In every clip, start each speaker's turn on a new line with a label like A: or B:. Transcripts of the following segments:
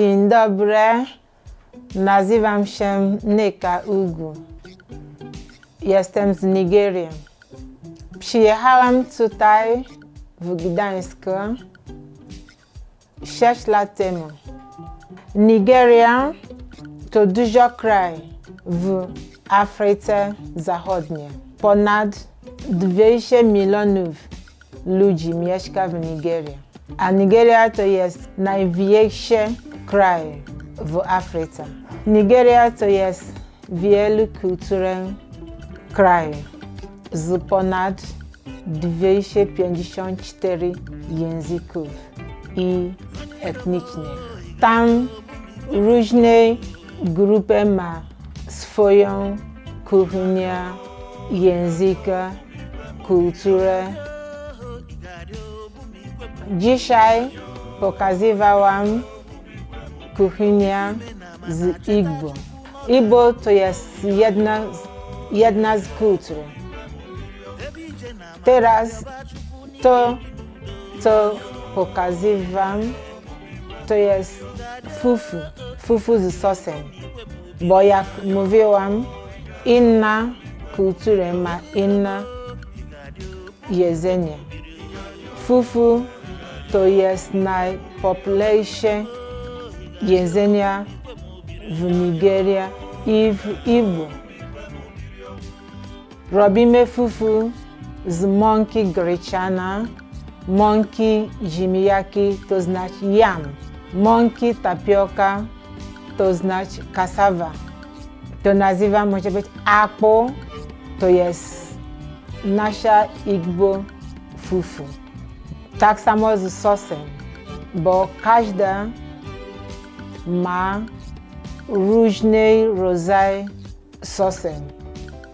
A: Dzień dobry. Nazywam się Nika Ugu. Jestem z Nigerii. Przyjechałam tutaj w Gdańsku 6 lat temu. Nigeria to duży kraj w Afryce Zachodniej. Ponad 200 milionów ludzi mieszka w Nigerii. A Nigeria to jest największy kraj w Afryce. Nigeria to jest wielokulturalny kraj z ponad 254 języków i etnicznych. Tam różne grupy ma swoją kuchnię, języka, kulturę. Dzisiaj pokazywałam kuchnię z Igbo. Igbo to jest jedna, jedna z kultur. Teraz to, co pokazywam, to jest fufu, fufu z sosem. Bo jak mówiłam, inna kultura ma inne jedzenie. Fufu to jest najpopularniejsze jedzenie w Nigerii i w Igbo. Robimy fufu z mąki gryczana, mąki ziemniaki, to znaczy jam, mąki tapioka, to znaczy kasawa. To nazywa może być akpo, to jest nasza Igbo fufu. Tak samo z sosem, bo każda ma różny rodzaj sosem.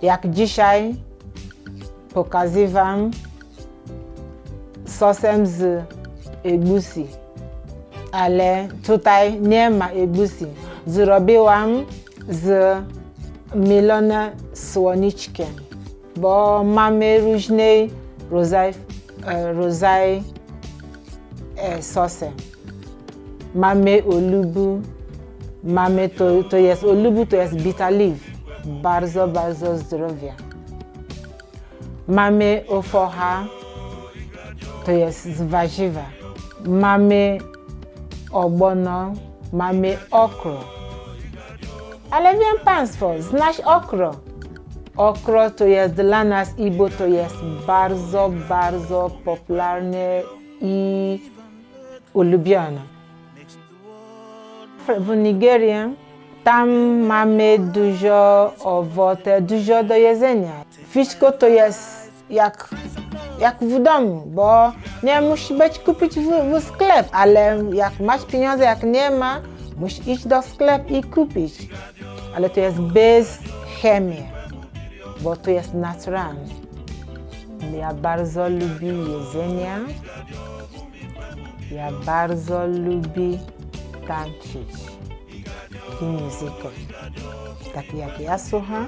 A: Jak dzisiaj pokazywam sosem z egusi, ale tutaj nie ma egusi. Zrobiłam z mielone słoniczkiem, bo mamy różny rodzaj, e, rodzaj e, sosem. Mamy olubu, mamy to, to jest olubu, to jest bitter leaf, bardzo, bardzo zdrowie. Mamy ofocha, to jest z warzywa. Mamy obono, mamy okro. Ale wiem Państwo, znasz okro. Okro to jest dla nas Igbo, to jest bardzo, bardzo popularne i ulubione. W Nigerii tam mamy dużo owoce, dużo do jedzenia. Wszystko to jest jak, jak w domu, bo nie musi być kupić w, w sklep, ale jak masz pieniądze, jak nie ma, musisz iść do sklepu i kupić. Ale to jest bez chemii, bo to jest naturalne. Ja bardzo lubię jedzenie. Ja bardzo lubię tańczyć i muzykę. Tak jak ja słucham,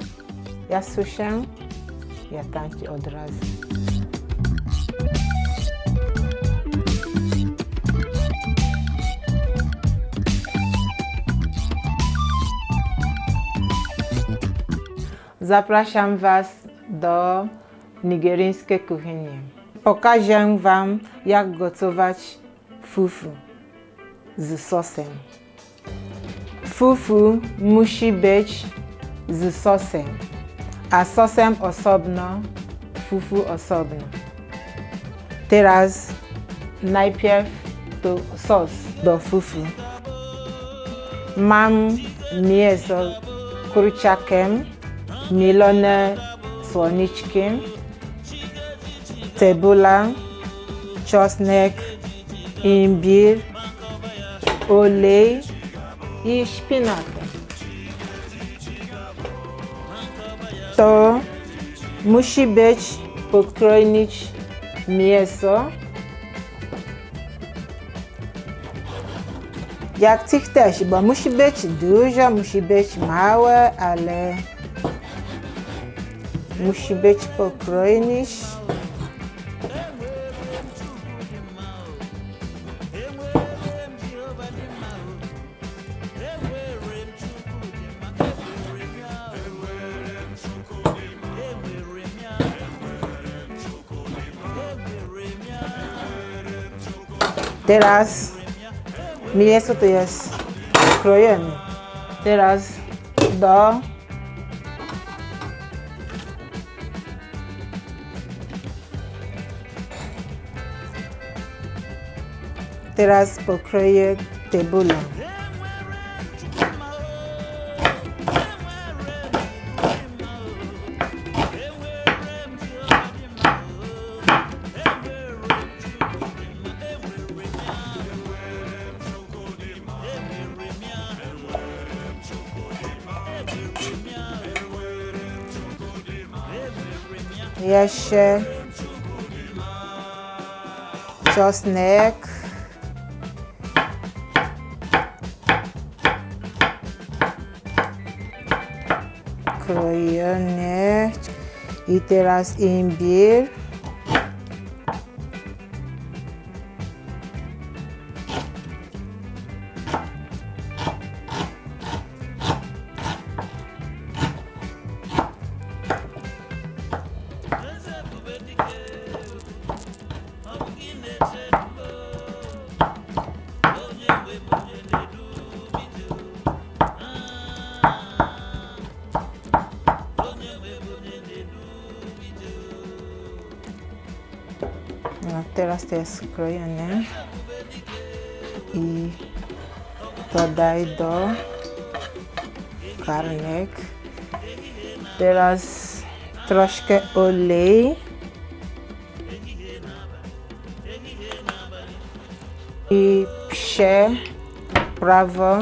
A: ja słyszę, ja tańczę od razu. Zapraszam Was do nigeryjskiej kuchni. Pokażę Wam, jak gotować fufu z sosem. Fufu musi być z sosem, a sosem osobno, fufu osobno. Teraz najpierw to sos do fufu. Mam mięso kurczakiem, mielone słoniczkiem, cebula, czosnek, imbir, olej i szpinak. To musi być pokroić mięso. Jak ty chcesz, bo musi być dużo, musi być małe, ale musi być pokroić. Teraz mięso to jest krojone. Teraz do Teraz pokroję cebulę. Jeszcze czosnek. Krojony. I teraz imbir. To jest krojone. I dodaj do garnek. Teraz troszkę olej. I psie prawo.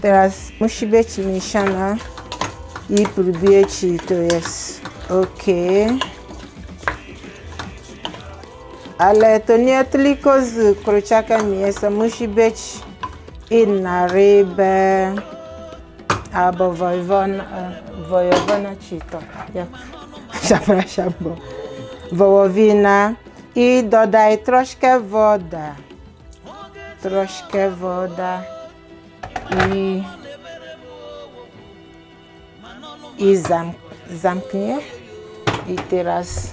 A: Teraz musi być mieszana i próbuję, czy to jest ok. Ale to nie tylko z kurczaka mięso, musi być i na rybę, albo wojewona, wojewona czy to, jak, przepraszam, bo wołowina. I dodaj troszkę woda, troszkę woda i, i zam, zamknie. I teraz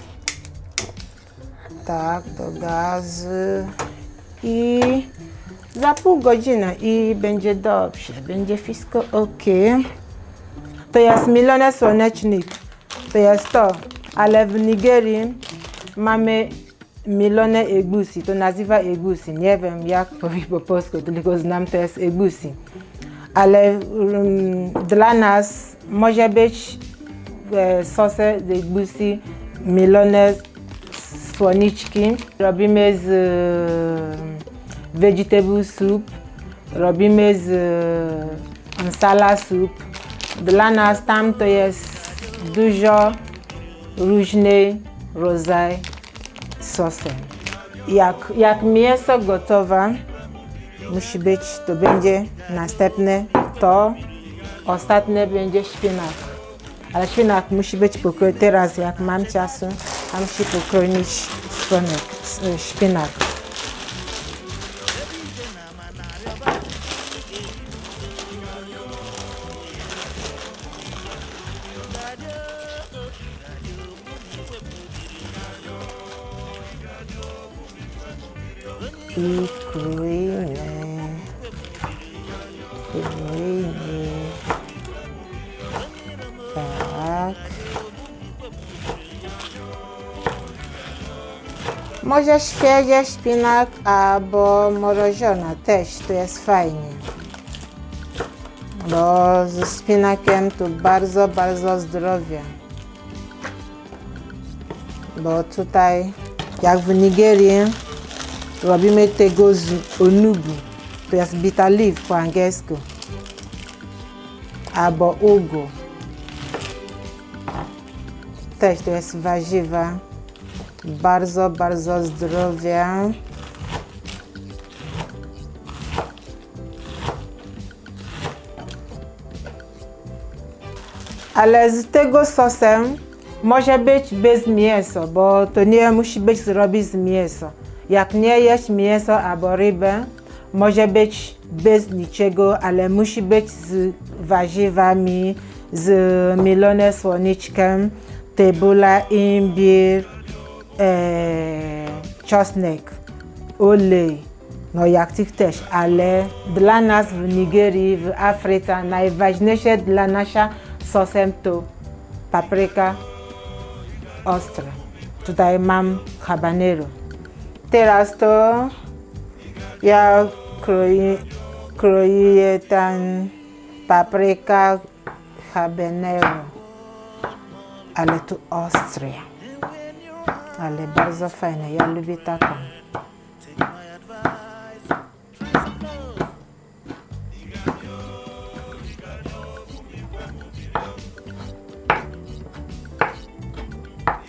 A: tak do gazu i za pół godziny i będzie dobrze, będzie wszystko ok. To jest mielony słonecznik, to jest to, ale w Nigerii mamy mielone egusi, to nazywa egusi, nie wiem jak powiedzieć po polsku, tylko znam to jest egusi. Ale um, dla nas może być e, sosy z egusi mielone słoniczki. Robimy z e, vegetable soup, robimy z e, masala soup. Dla nas tam to jest dużo różnych rodzajów sosem. Jak, jak mięso gotowe, musi być, to będzie następne, to ostatnie będzie szpinak. Ale szpinak musi być pokrojony. Teraz jak mam czasu, a musi pokroić szpinak. Może świeży szpinak albo mrożona też, to jest fajnie. Bo ze szpinakiem to bardzo, bardzo zdrowie. Bo tutaj, jak w Nigerii, robimy tego z onubu, to jest bitter leaf po angielsku, albo ugu. Też to jest warzywa, bardzo, bardzo zdrowie. Ale z tego sosem może być bez mięsa, bo to nie musi być zrobić z mięsa. Jak nie jesz mięso albo rybę, może być bez niczego, ale musi być z warzywami, z mielonym słoniczkiem, cebula, imbir, e, czosnek, olej. No jak tych też, ale dla nas w Nigerii, w Afryce najważniejsze dla nasza sosem to papryka ostra. Tutaj mam habanero. Teraz to ja kroję, kroję ten papryka habanero, ale tu ostre. Ale bardzo fajne, ja lubię taką.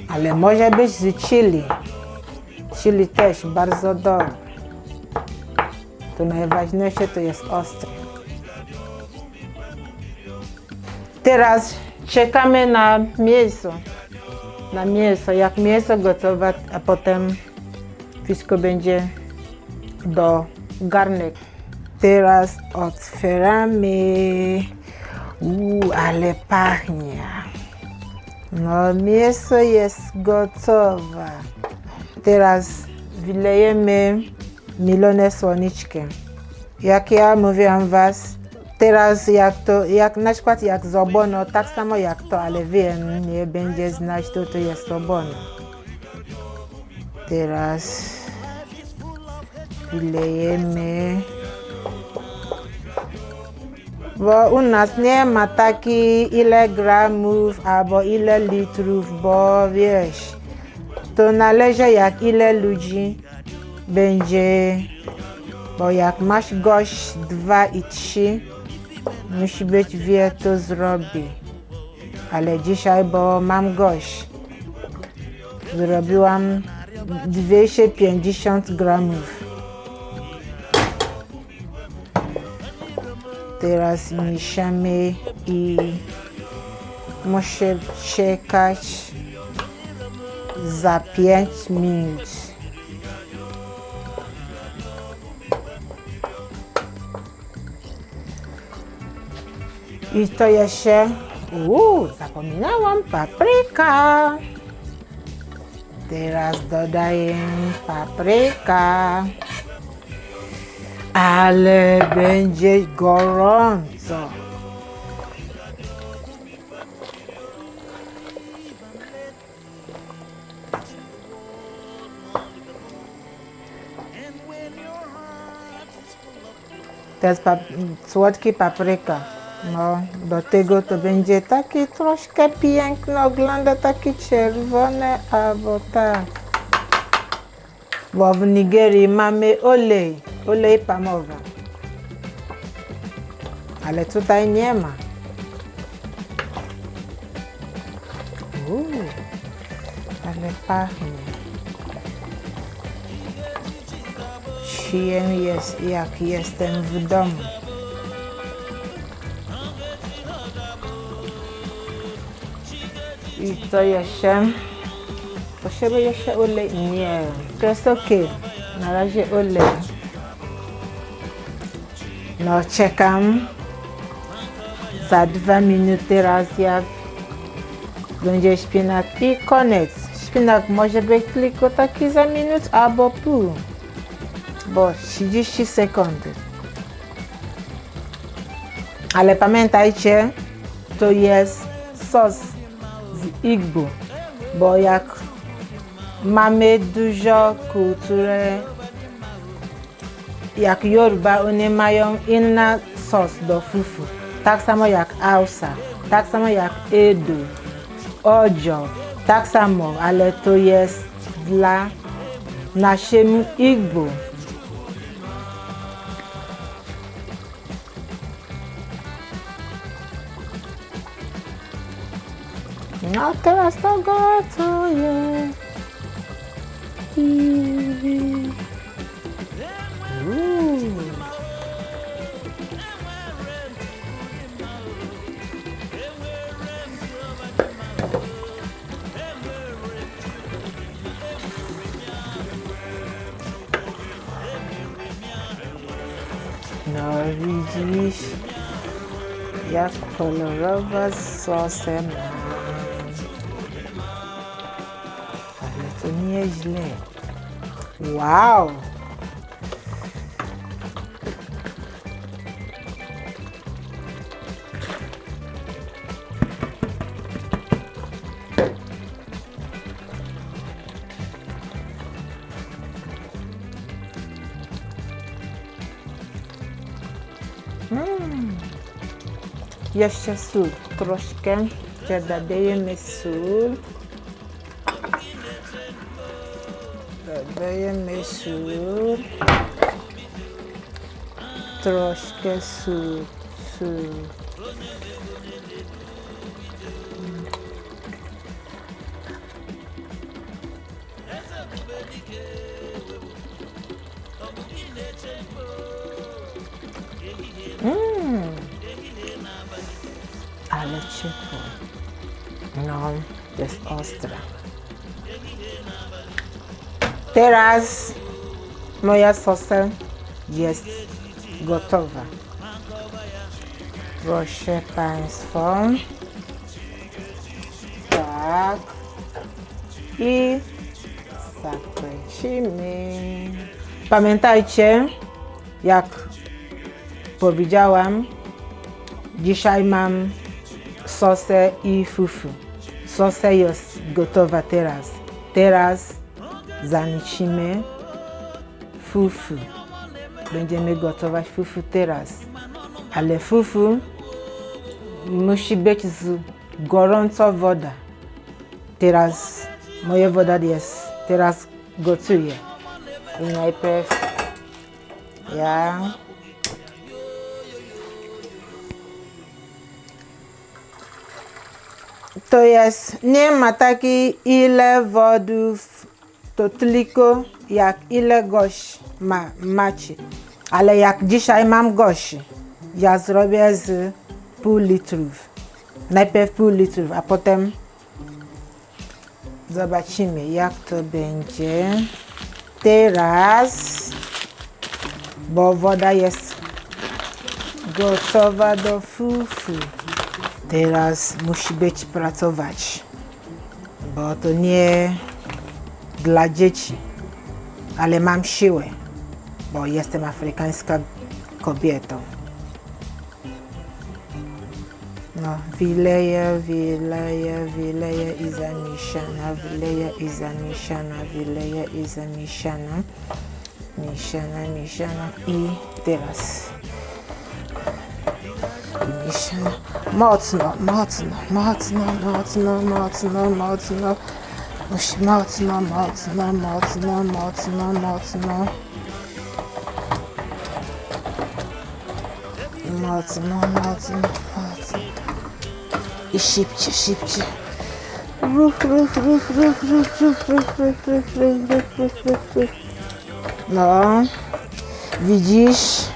A: Ale może być z chili. Chili też bardzo dobre. To najważniejsze to jest ostre. Teraz czekamy na mięso. Na mięso. Jak mięso gotowe, a potem wszystko będzie do garnek. Teraz otwieramy. Uuu, ale pachnie. No, mięso jest gotowe. Teraz wylejemy mielone słoniczkiem. Jak ja mówiłam was, teraz jak to, jak na przykład jak z obono, tak samo jak to, ale wiem, nie będzie znać, to to jest obono. Teraz wylejemy. Bo u nas nie ma taki ile gramów albo ile litrów, bo wiesz, to należy jak ile ludzi będzie, bo jak masz gość dwa i trzy, musi być wie to zrobi. Ale dzisiaj, bo mam gość, zrobiłam 250 gramów. Teraz mieszamy i muszę czekać za 5 minut. I to jeszcze, uuu, zapominałam, papryka. Teraz dodaję papryka. Ale będzie gorąco. To jest pap słodki papryka. No, do tego to będzie taki troszkę piękny, ogląda taki czerwony albo tak. Bo w Nigerii mamy olej, olej palmowy. Ale tutaj nie ma. Uuu, ale pachnie. Czuję jest, jak jestem w domu. Jeszcze. Potrzeba jeszcze olej? Nie. To jest ok. Na razie olej. No czekam. Za dwa minuty raz jak będzie szpinak i koniec. Szpinak może być tylko taki za minut albo pół. Bo 30 sekund. Ale pamiętajcie, to jest sos Igbo, bo jak mamy dużo kultury, jak Yoruba, oni mają inny sos do fufu. Tak samo jak Hausa, tak samo jak Edo, Ojo, tak samo, ale to jest dla naszemu Igbo. No teraz to gotuję. No widzisz, jak kolorowa sosem Leslie. Né? Uau! Yaşasın. Troşken, Cedade Mesul. mayonnaise troszkę susu. Mmm, ale ciepło. No, jest ostra. Teraz moja sosa jest gotowa. Proszę Państwa. Tak. I zakręcimy. Pamiętajcie, jak powiedziałam, Dzisiaj mam sosę i fufu. Sosa jest gotowa teraz. Teraz zanicimy fufu. Będziemy gotować fufu teraz. Ale fufu musi być z gorącą wodą. Teraz moja woda jest, teraz gotuję. I najpierw ja To jest, nie ma takiej ile wodów, to tylko jak ile gość ma, macie. Ale jak dzisiaj mam gości, ja zrobię z pół litrów. Najpierw pół litrów, a potem zobaczymy jak to będzie. Teraz, bo woda jest gotowa do fufu. Teraz musi być pracować, bo to nie dla dzieci, ale mam siłę, bo jestem afrykańską kobietą. No, wyleję, wyleję, wyleję i zamieszana, wyleję i zamieszana, wyleję i zamieszana, mieszana, mieszana i teraz mieszana. Mocno, mocno, mocno, mocno, mocno, mocno. Musi mocno, mocno, mocno, mocno, mocno. Mocno, mocno, mocno. I szybciej, szybciej. Ruch, ruch, ruch, ruch, ruch, ruch, ruch, ruch, ruch, ruch, ruch, ruch, ruch, ruch. No, widzisz?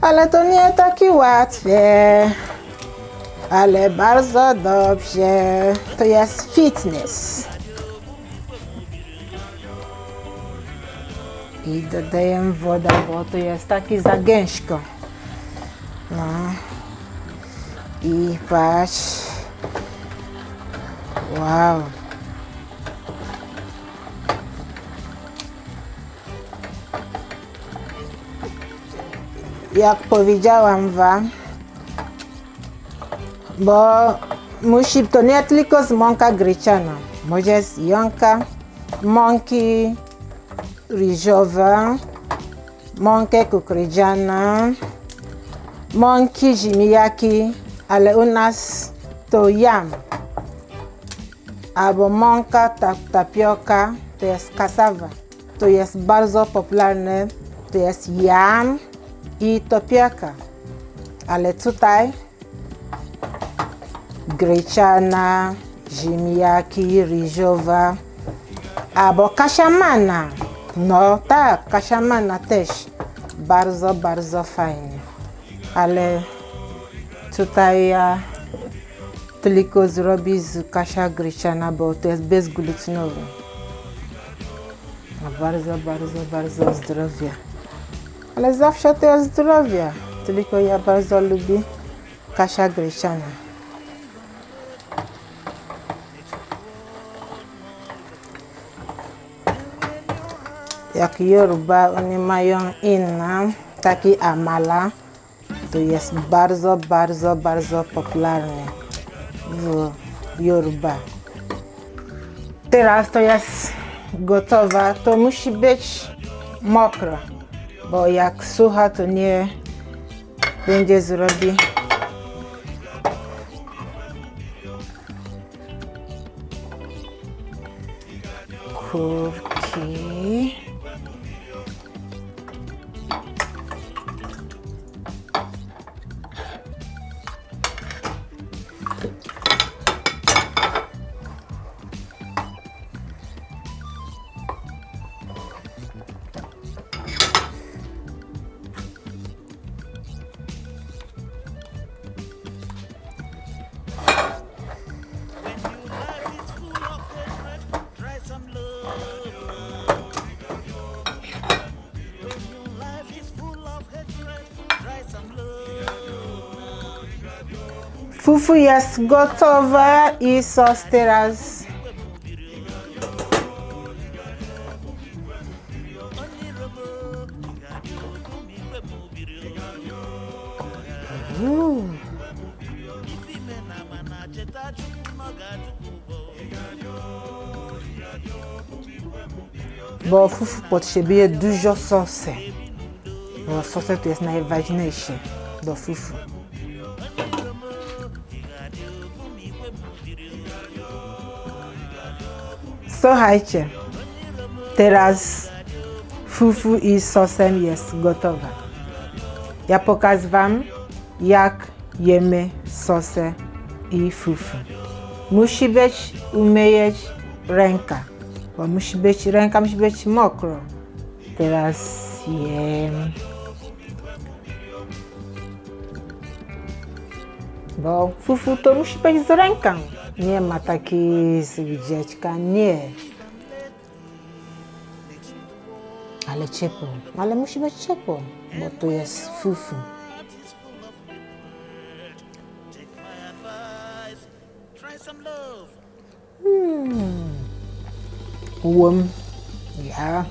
A: Ale to nie takie łatwe. Ale bardzo dobrze. To jest fitness. I dodaję wodę, bo to jest takie za gęśko. No. I patrz. Wow. Jak powiedziałam Wam, bo musi to nie tylko z mąka gryczana, może z jąka, mąki ryżowa, mąkę kukurydziana, mąki ziemniaki, ale u nas to jam. Albo mąka ta, tapioka, to jest kasawa. To jest bardzo popularne, to jest jam i tapioka. Ale tutaj gryczana, ziemniaki, ryżowa, albo kasiamana. No tak, kasiamana też. Bardzo, bardzo fajnie. Ale tutaj ja tylko zrobię z kasia gryczana, bo to jest bezglutenowe. No bardzo, bardzo, bardzo zdrowie. Ale zawsze to jest zdrowie. Tylko ja bardzo lubię kasia gryczana. Jak Yoruba, oni mają inne, taki amala. To jest bardzo, bardzo, bardzo popularny w Yoruba. Teraz to jest gotowa, to musi być mokro, bo jak sucha to nie będzie zrobi. Kurki. Fufu jest gotowe i sos teraz. Bo fufu potrzebuje dużo sosy. Bo sosy to jest najważniejsze do fufu. Słuchajcie, teraz fufu i sosem jest gotowe. Ja pokażę wam, jak jemy sosę i fufu. Musi być umyć ręka, bo musi być, ręka musi być mokro. Teraz jem. Bo fufu to musi być z ręką. Nie ma takiej z dziecka, nie. Ale ciepło, ale musi być ciepło, bo to jest fufu. Hmm. Ja.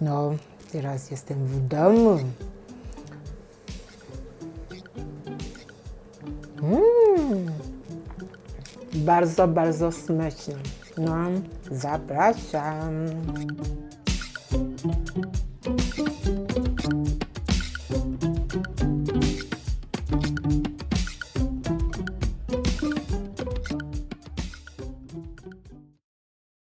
A: No, teraz jestem w domu. Bardzo, bardzo smaczne. No, zapraszam.